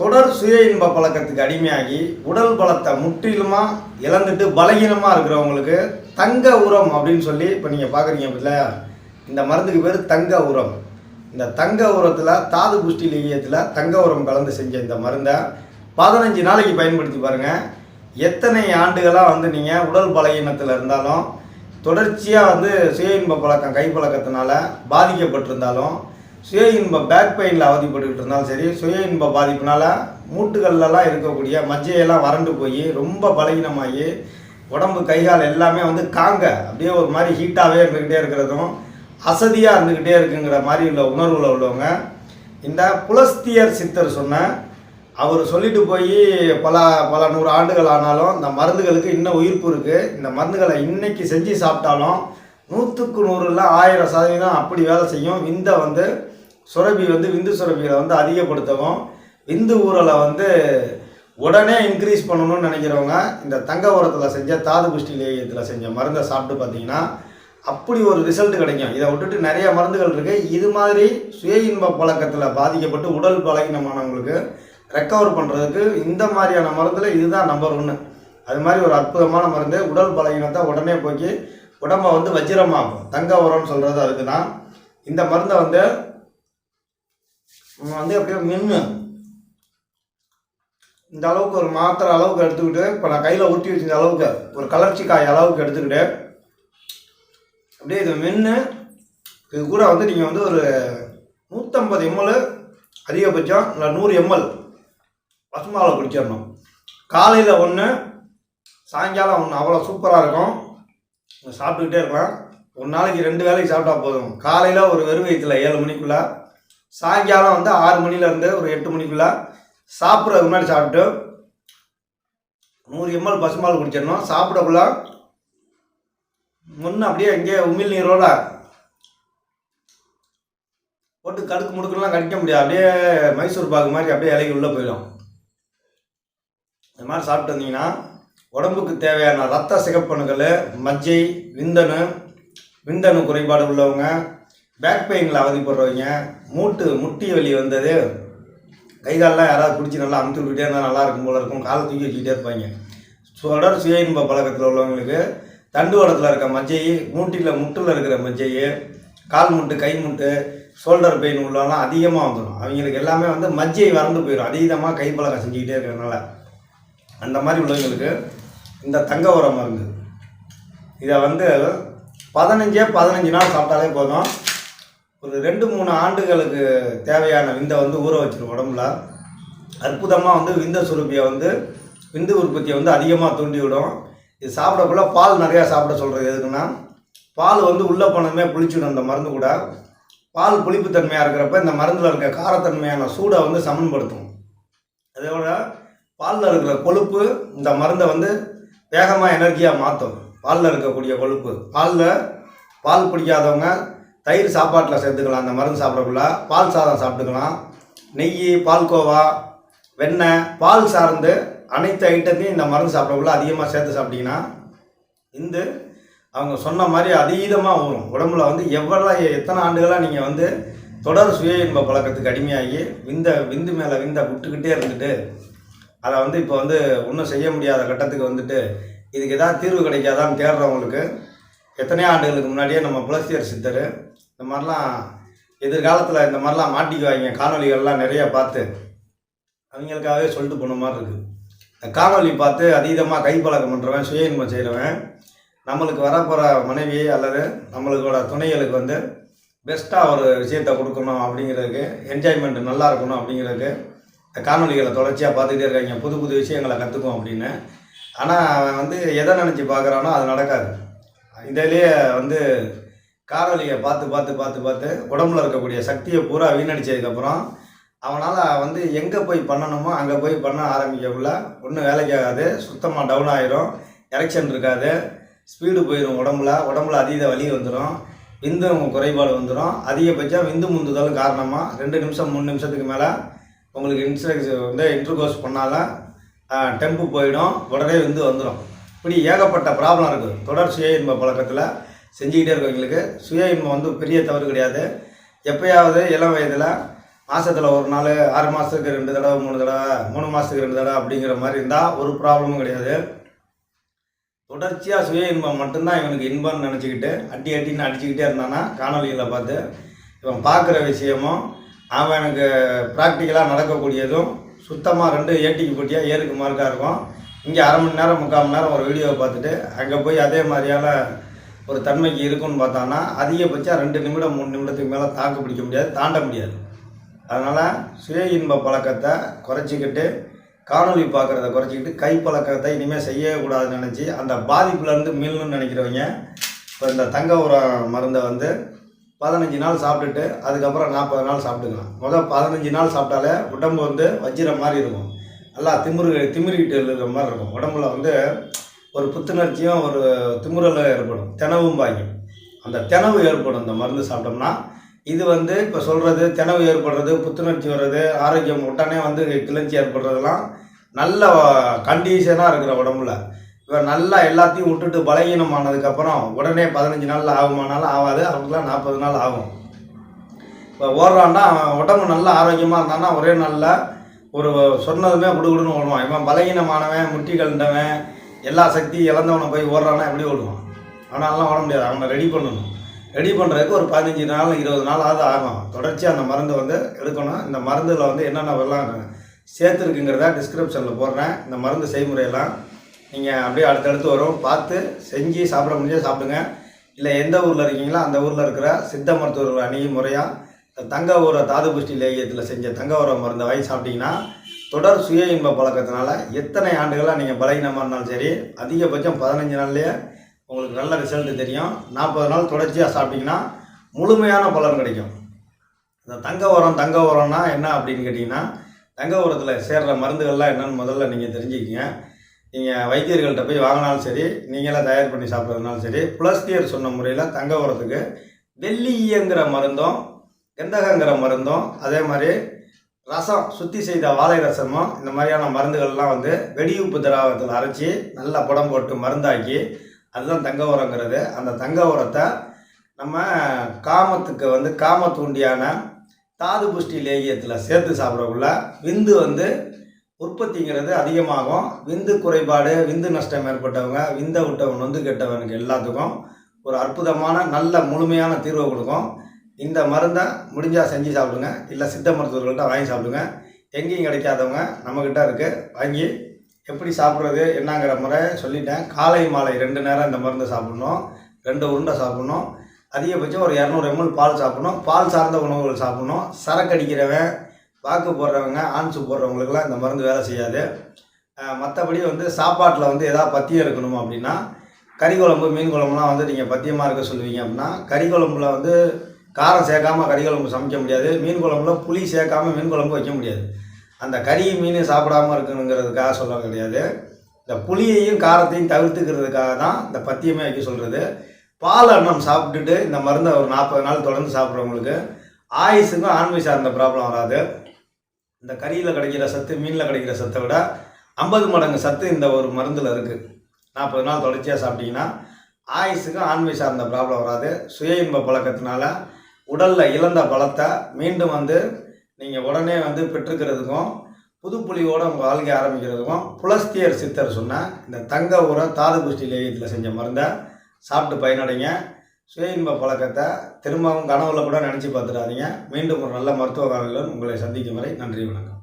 தொடர் சுய இன்ப பழக்கத்துக்கு அடிமையாகி உடல் பலத்தை முற்றிலுமாக இழந்துட்டு பலகீனமாக இருக்கிறவங்களுக்கு தங்க உரம் அப்படின்னு சொல்லி இப்போ நீங்கள் பார்க்குறீங்க இல்லையா இந்த மருந்துக்கு பேர் தங்க உரம். இந்த தங்க உரத்தில் தாது புஷ்டி லிகியத்தில் தங்க உரம் கலந்து செஞ்ச இந்த மருந்தை பதினஞ்சு நாளைக்கு பயன்படுத்தி பாருங்கள் எத்தனை ஆண்டுகளாக வந்து நீங்கள் உடல் பலகீனத்தில் இருந்தாலும் தொடர்ச்சியாக வந்து சுய இன்ப பழக்கம் கைப்பழக்கத்தினால பாதிக்கப்பட்டிருந்தாலும் சுய இன்ப பேக் பெயினில் அவதிப்பட்டுக்கிட்டு இருந்தாலும் சரி சுய இன்ப பாதிப்புனால மூட்டுகள்லாம் இருக்கக்கூடிய மஜ்ஜையெல்லாம் வறண்டு போய் ரொம்ப பலகீனமாகி உடம்பு கைகால் எல்லாமே வந்து காங்க. அப்படியே ஒரு மாதிரி ஹீட்டாகவே இருந்துக்கிட்டே இருக்கிறதும் அசதியாக இருந்துக்கிட்டே இருக்குங்கிற மாதிரி உள்ள உணர்வில் உள்ளவங்க இந்த புலஸ்தியர் சித்தர் சொன்ன அவர் சொல்லிட்டு போய் பல பல நூறு ஆண்டுகள் ஆனாலும் இந்த மருந்துகளுக்கு இன்னும் உயிர்ப்பு இருக்குது இந்த மருந்துகளை இன்னைக்கு செஞ்சு சாப்பிட்டாலும் நூற்றுக்கு நூறுல ஆயிரம் சதவீதம் அப்படி வேலை செய்யும். விந்தை வந்து சுரபி வந்து விந்து சுரபியில் வந்து அதிகப்படுத்தவும் விந்து ஊரலை வந்து உடனே இன்க்ரீஸ் பண்ணணும்னு நினைக்கிறவங்க இந்த தங்க உரத்தில் செஞ்ச தாது புஷ்டி லேயத்தில் செஞ்ச மருந்தை சாப்பிட்டு பார்த்தீங்கன்னா அப்படி ஒரு ரிசல்ட் கிடைக்கும். இதை விட்டுட்டு நிறைய மருந்துகள் இருக்குது இது மாதிரி சுய இன்ப பழக்கத்தில் பாதிக்கப்பட்டு உடல் பலகீனமானவங்களுக்கு ரெக்கவர் பண்ணுறதுக்கு இந்த மாதிரியான மருந்தில் இதுதான் நம்பர் ஒன்று அது மாதிரி ஒரு அற்புதமான மருந்து. உடல் பலகீனத்தை உடனே போக்கி உடம்பை வந்து வஜ்ரமாகும் தங்க உரம்னு சொல்கிறது அதுக்கு தான் இந்த மருந்தை வந்து வந்து அப்படியே மின்னு. இந்த அளவுக்கு ஒரு மாத்திரை அளவுக்கு எடுத்துக்கிட்டு இப்போ நான் கையில் ஊற்றி வச்சிருந்த அளவுக்கு ஒரு கலர்ச்சி காய் அளவுக்கு எடுத்துக்கிட்டு அப்படியே இது மென்று இது கூட வந்து நீங்கள் வந்து ஒரு நூற்றம்பது எம்எல் அதிகபட்சம் இல்லை நூறு எம்எல் பசுமாவில் குடிச்சிடணும். காலையில் ஒன்று சாயங்காலம் ஒன்று அவ்வளோ சூப்பராக இருக்கும். சாப்பிட்டுக்கிட்டே இருக்கலாம். ஒரு நாளைக்கு ரெண்டு வேளைக்கு சாப்பிட்டா போதும். காலையில் ஒரு வெறும் வயிற்றுல ஏழு மணிக்குள்ளே சாயங்காலம் வந்து ஆறு மணிலேருந்து ஒரு எட்டு மணிக்குள்ளே சாப்பிட்றதுக்கு முன்னாடி சாப்பிட்டு நூறு எம்எல் பசுமால் குடிச்சிடணும். சாப்பிடக்குள்ள முன்ன அப்படியே இங்கே உமிழ் நீரோட போட்டு கடுக்கு முடுக்கெல்லாம் கடிக்க முடியாது. அப்படியே மைசூர் பாகு மாதிரி அப்படியே இலைக்கு உள்ளே போயிடும். இந்த மாதிரி சாப்பிட்டு வந்தீங்கன்னா உடம்புக்கு தேவையான ரத்த சிகப்பணுக்கள் மஜ்ஜை விந்தணு விந்தணு குறைபாடு உள்ளவங்க பேக் பெயினில் அவதிப்படுறவங்க மூட்டு முட்டி வலி வந்தது கை காலெலாம் யாராவது பிடிச்சி நல்லா அமுத்து விட்டுட்டே இருந்தால் நல்லா இருக்கும் போல இருக்கும் காலை தூக்கி வச்சுக்கிட்டே இருப்பாங்க. தொடர் சுய இன்ப பழக்கத்தில் உள்ளவங்களுக்கு தண்டுவடத்தில் இருக்க மஜ்ஜையை மூட்டியில் முட்டில் இருக்கிற மஜ்ஜையை கால் முட்டு கை முட்டு ஷோல்டர் பெயின் உள்ளவெல்லாம் அதிகமாக வந்துடும். அவங்களுக்கு எல்லாமே வந்து மஜ்ஜை வறண்டு போயிடும். அதீதமாக கை பழக்கம் செஞ்சுக்கிட்டே இருக்கிறதுனால. அந்த மாதிரி உள்ளவங்களுக்கு இந்த தங்க உரம் மருந்து. இதை வந்து பதினஞ்சே பதினஞ்சு நாள் சாப்பிட்டாலே போதும். ஒரு ரெண்டு மூணு ஆண்டுகளுக்கு தேவையான விந்தை வந்து ஊற வச்சிரும் உடம்புல. அற்புதமாக வந்து விந்த சுரப்பியை வந்து விந்து உற்பத்தியை வந்து அதிகமாக தூண்டிவிடும். இது சாப்பிடக்குள்ள பால் நிறையா சாப்பிட சொல்கிறது எதுக்குன்னா பால் வந்து உள்ளே போனதுமே புளிச்சிடும் அந்த மருந்து கூட. பால் புளிப்புத்தன்மையாக இருக்கிறப்ப இந்த மருந்தில் இருக்க காரத்தன்மையான சூடை வந்து சமன்படுத்தும். அதே பாலில் இருக்கிற கொழுப்பு இந்த மருந்தை வந்து வேகமாக எனர்ஜியாக மாற்றும் பாலில் இருக்கக்கூடிய கொழுப்பு. பாலில் பால் பிடிக்காதவங்க தயிர் சாப்பாட்டில் சேர்த்துக்கலாம் அந்த மருந்து சாப்பிடக்குள்ள பால் சாதம் சாப்பிட்டுக்கலாம். நெய் பால்கோவா வெண்ணெய் பால் சார்ந்து அனைத்து ஐட்டத்தையும் இந்த மருந்து சாப்பிடக்குள்ள அதிகமாக சேர்த்து சாப்பிட்டீங்கன்னா இந்த அவங்க சொன்ன மாதிரி அதீதமாக வரும் உடம்புல வந்து எவ்வளோ எத்தனை ஆண்டுகளாக நீங்கள் வந்து தொடர் சுய இன்ப பழக்கத்துக்கு அடிமையாகி விந்த விந்து மேலே விந்த விட்டுக்கிட்டே இருந்துட்டு அதை வந்து இப்போ வந்து ஒன்றும் செய்ய முடியாத கட்டத்துக்கு வந்துட்டு இதுக்கு ஏதாவது தீர்வு கிடைக்காதான்னு தேடுறவங்களுக்கு எத்தனையோ ஆண்டுகளுக்கு முன்னாடியே நம்ம புலசியர் சித்தர் இந்த மாதிரிலாம் எதிர்காலத்தில் இந்த மாதிரிலாம் மாட்டிக்குவாங்க. காணொலிகள்லாம் நிறைய பார்த்து. அவங்களுக்காகவே சொல்லிட்டு போன மாதிரி இருக்குது இந்த காணொலி பார்த்து அதீதமாக கைப்பழக்கம் பண்ணுறவன் சுய இன்பம் செய்கிறவன் நம்மளுக்கு வரப்போகிற மனைவி அல்லது நம்மளுக்கோட துணைகளுக்கு வந்து பெஸ்ட்டாக ஒரு விஷயத்தை கொடுக்கணும் அப்படிங்கிறதுக்கு என்ஜாய்மெண்ட் நல்லா இருக்கணும் அப்படிங்கிறதுக்கு இந்த காணொலிகளை தொடர்ச்சியாக பார்த்துக்கிட்டே இருக்காங்க. புது புது விஷயங்களை கற்றுக்கும் அப்படின்னு. ஆனால் அவன் வந்து எதை நினச்சி பார்க்குறானோ அது நடக்காது. இதிலேயே வந்து காணொலியை பார்த்து பார்த்து பார்த்து பார்த்து உடம்புல இருக்கக்கூடிய சக்தியை பூரா வீணடிச்சதுக்கப்புறம் அவனால் வந்து எங்கே போய் பண்ணணுமோ அங்கே போய் பண்ண ஆரம்பிக்கக்குள்ள ஒன்றும் வேலைக்கு ஆகாது சுத்தமாக டவுன் ஆகிரும் எரெக்ஷன் இருக்காது ஸ்பீடு போயிடும் உடம்புல உடம்புல அதீத வலி வந்துடும் விந்து குறைபாடு வந்துடும் அதிகபட்சம் விந்து முந்துதல் காரணமாக ரெண்டு நிமிஷம் மூணு நிமிஷத்துக்கு மேலே உங்களுக்கு இன்ஸ்ட்ரக்ஸ் வந்து இன்ட்ரகோஸ் பண்ணாதான் டெம்பு போயிடும் உடனே விந்து வந்துடும் இப்படி ஏகப்பட்ட ப்ராப்ளம் இருக்குது தொடர்ச்சியே சுய இன்ப பழக்கத்தில் செஞ்சுக்கிட்டே இருக்கவங்களுக்கு சுய இன்பம் வந்து பெரிய தவறு கிடையாது. எப்பயாவது இளம் வயதில் மாதத்தில் ஒரு நாள் ஆறு மாதத்துக்கு ரெண்டு தடவை மூணு தடவை மூணு மாதத்துக்கு ரெண்டு தடவை அப்படிங்கிற மாதிரி இருந்தால் ஒரு ப்ராப்ளமும் கிடையாது. தொடர்ச்சியாக சுய இன்பம் மட்டும்தான் இவனுக்கு இன்பம்னு நினச்சிக்கிட்டு அடி அடின்னு அடிச்சுக்கிட்டே இருந்தானா காணொலிகளை பார்த்து இவன் பார்க்குற விஷயமும் அவன் எனக்கு ப்ராக்டிக்கலாக நடக்கக்கூடியதும் சுத்தமாக ரெண்டு ஏட்டிக்கு போட்டியாக ஏருக்கு மார்க்காக இருக்கும். இங்கே அரை மணி நேரம் முக்கால் மணி நேரம் ஒரு வீடியோவை பார்த்துட்டு அங்கே போய் அதே மாதிரியான ஒரு தன்மைக்கு இருக்குன்னு பார்த்தோன்னா அதிகபட்சம் ரெண்டு நிமிடம் மூணு நிமிடத்துக்கு மேலே தாக்கு பிடிக்க முடியாது தாண்ட முடியாது. அதனால் சுய இன்ப பழக்கத்தை குறைச்சிக்கிட்டு காணொளி பார்க்குறத குறைச்சிக்கிட்டு கை பழக்கத்தை இனிமேல் செய்யவே கூடாதுன்னு நினச்சி அந்த பாதிப்புலேருந்து மீளணும்னு நினைக்கிறவங்க இப்போ இந்த தங்க உரம் மருந்தை வந்து பதினஞ்சு நாள் சாப்பிட்டுட்டு அதுக்கப்புறம் நாற்பது நாள் சாப்பிட்டுக்கலாம். முதல் பதினஞ்சு நாள் சாப்பிட்டாலே உடம்பு வந்து வச்சிர மாதிரி இருக்கும். நல்லா திமிரு திமிரிக்கிட்டு இருக்கிற மாதிரி இருக்கும். உடம்புல வந்து ஒரு புத்துணர்ச்சியும் ஒரு திமுறலும் ஏற்படும். தினவும் பாய்க்கும் அந்த தினவு ஏற்படும். இந்த மருந்து சாப்பிட்டோம்னா இது வந்து இப்போ சொல்கிறது தினவு ஏற்படுறது புத்துணர்ச்சி வர்றது ஆரோக்கியம் உடனே வந்து கிளர்ச்சி ஏற்படுறதெல்லாம் நல்ல கண்டிஷனாக இருக்கிற உடம்புல. இப்போ நல்லா எல்லாத்தையும் விட்டுட்டு பலகீனமானதுக்கப்புறம் உடனே பதினஞ்சு நாளில் ஆகுமானாலும் ஆகாது. அவங்களுக்குலாம் நாற்பது நாள் ஆகும். இப்போ ஓடுறான்னா அவன் உடம்பு நல்லா ஆரோக்கியமாக இருந்தான்னா ஒரே நாளில் ஒரு சொன்னதுமே குடுகுடுன்னு ஓடுவான். இவன் பலகீனமானவன் முட்டி கலண்டவன் எல்லா சக்தியும் இழந்தவனை போய் ஓடுறான்னா எப்படி ஓடுவான்? அவனாலலாம் ஓட முடியாது. அவனை ரெடி பண்ணணும். ரெடி பண்ணுறதுக்கு ஒரு பதினஞ்சு நாள் இருபது நாளாவது ஆகும். தொடர்ச்சியாக அந்த மருந்தை வந்து எடுக்கணும். இந்த மருந்தில் வந்து என்னென்ன வரலாம் சேர்த்துருக்குங்கிறத டிஸ்கிரிப்ஷனில் போடுறேன். இந்த மருந்து செய்முறையெல்லாம் நீங்கள் அப்படியே அடுத்தடுத்து வரும். பார்த்து செஞ்சு சாப்பிட முடிஞ்சால் சாப்பிடுங்க. இல்லை எந்த ஊரில் இருக்கீங்களோ அந்த ஊரில் இருக்கிற சித்த மருத்துவர்கள் அணுகி முறையாக தங்க ஊர தாது புஷ்டி லேகியத்தில் செஞ்ச தங்க ஊர மருந்தை வாங்கி சாப்பிட்டிங்கன்னா தொடர் சுய இன்ப பழக்கத்தினால எத்தனை ஆண்டுகளாக நீங்கள் பலகீனமாக இருந்தாலும் சரி அதிகபட்சம் பதினஞ்சு நாள்லேயே உங்களுக்கு நல்ல ரிசல்ட் தெரியும். நாற்பது நாள் தொடர்ச்சியாக சாப்பிட்டீங்கன்னா முழுமையான பலன் கிடைக்கும். இந்த தங்க உரம் தங்க உரம்னா என்ன அப்படின்னு கேட்டிங்கன்னா தங்க உரத்தில் சேர்கிற மருந்துகள்லாம் என்னென்னு முதல்ல நீங்கள் தெரிஞ்சுக்கிங்க. நீங்கள் வைத்தியர்கள்ட்ட போய் வாங்கினாலும் சரி நீங்களாம் தயார் பண்ணி சாப்பிட்றதுனாலும் சரி புலஸ்தியர் சொன்ன முறையில் தங்க உரத்துக்கு வெள்ளியங்கிற மருந்தும் கந்தகங்கிற மருந்தும் அதே மாதிரி ரசம் சுத்தி செய்த வாழை ரசமும் இந்த மாதிரியான மருந்துகள்லாம் வந்து வெடியுப்பு திராவகத்தில் அரைச்சி நல்லா புடம் போட்டு மருந்தாக்கி அதுதான் தங்க உரங்கிறது. அந்த தங்க உரத்தை நம்ம காமத்துக்கு வந்து காம தூண்டியான தாது புஷ்டி லேகியத்தில் சேர்த்து சாப்பிடக்குள்ள விந்து வந்து உற்பத்திங்கிறது அதிகமாகும். விந்து குறைபாடு விந்து நஷ்டம் ஏற்பட்டவங்க விந்தை விட்டவன் வந்து கெட்டவனுக்கு எல்லாத்துக்கும் ஒரு அற்புதமான நல்ல முழுமையான தீர்வை கொடுக்கும். இந்த மருந்தை முடிஞ்சால் செஞ்சு சாப்பிடுங்க. இல்லை சித்த மருத்துவர்கள்ட்ட வாங்கி சாப்பிடுங்க. எங்கேயும் கிடைக்காதவங்க நம்மக்கிட்ட இருக்குது வாங்கி எப்படி சாப்பிட்றது என்னங்கிற முறை சொல்லிட்டேன். காலை மாலை ரெண்டு நேரம் இந்த மருந்தை சாப்பிட்ணும். ரெண்டு உருண்டை சாப்பிட்ணும். அதிகபட்சம் ஒரு இரநூறு எம்எல் பால் சாப்பிட்ணும். பால் சார்ந்த உணவுகள் சாப்பிட்ணும். சரக்கு அடிக்கிறவன் வாக்கு போடுறவங்க ஆன்சு போடுறவங்களுக்குலாம் இந்த மருந்து வேலை செய்யாது. மற்றபடி வந்து சாப்பாட்டில் வந்து எதாவது பத்தியம் இருக்கணும் அப்படின்னா கறி குழம்பு மீன் குழம்புலாம் வந்து நீங்கள் பத்தியமாக இருக்க சொல்லுவீங்க அப்படின்னா கறி குழம்புல வந்து காரம் சேர்க்காம கறி குழம்பு சமைக்க முடியாது. மீன் குழம்புல புளி சேர்க்காம மீன் குழம்பு வைக்க முடியாது. அந்த கறி மீன் சாப்பிடாம இருக்கணுங்கிறதுக்காக சொல்ல கிடையாது. இந்த புளியையும் காரத்தையும் தவிர்த்துக்கிறதுக்காக தான் இந்த பத்தியமே வைக்க சொல்கிறது பால் அன்னம் சாப்பிட்டுட்டு இந்த மருந்தை ஒரு நாற்பது நாள் தொடர்ந்து சாப்பிட்றவங்களுக்கு ஆயுசுக்கும் ஆண்மை சார்ந்த ப்ராப்ளம் வராது. இந்த கறியில் கிடைக்கிற சத்து மீனில் கிடைக்கிற சத்தை விட ஐம்பது மடங்கு சத்து இந்த ஒரு மருந்தில் இருக்குது நாற்பது நாள் தொடர்ச்சியாக சாப்பிட்டிங்கன்னா ஆயுசுக்கும் ஆண்மை சார்ந்த ப்ராப்ளம் வராது. சுய இன்ப பழக்கத்தினால உடலில் இழந்த பலத்தை மீண்டும் வந்து நீங்கள் உடனே வந்து பெற்றுக்கிறதுக்கும் புதுப்புலியோடு உங்கள் வாழ்க்கை ஆரம்பிக்கிறதுக்கும் புலஸ்தியர் சித்தர் சொன்ன இந்த தங்க உர தாது புஷ்டி லேயத்தில் செஞ்ச மருந்தை சாப்பிட்டு பயனடைங்க. சுய இன்ப பழக்கத்தை திரும்பவும் கனவுல கூட நினச்சி பார்த்துடாதீங்க. மீண்டும் ஒரு நல்ல மருத்துவ காலையில் உங்களை சந்திக்கும் வரை நன்றி வணக்கம்.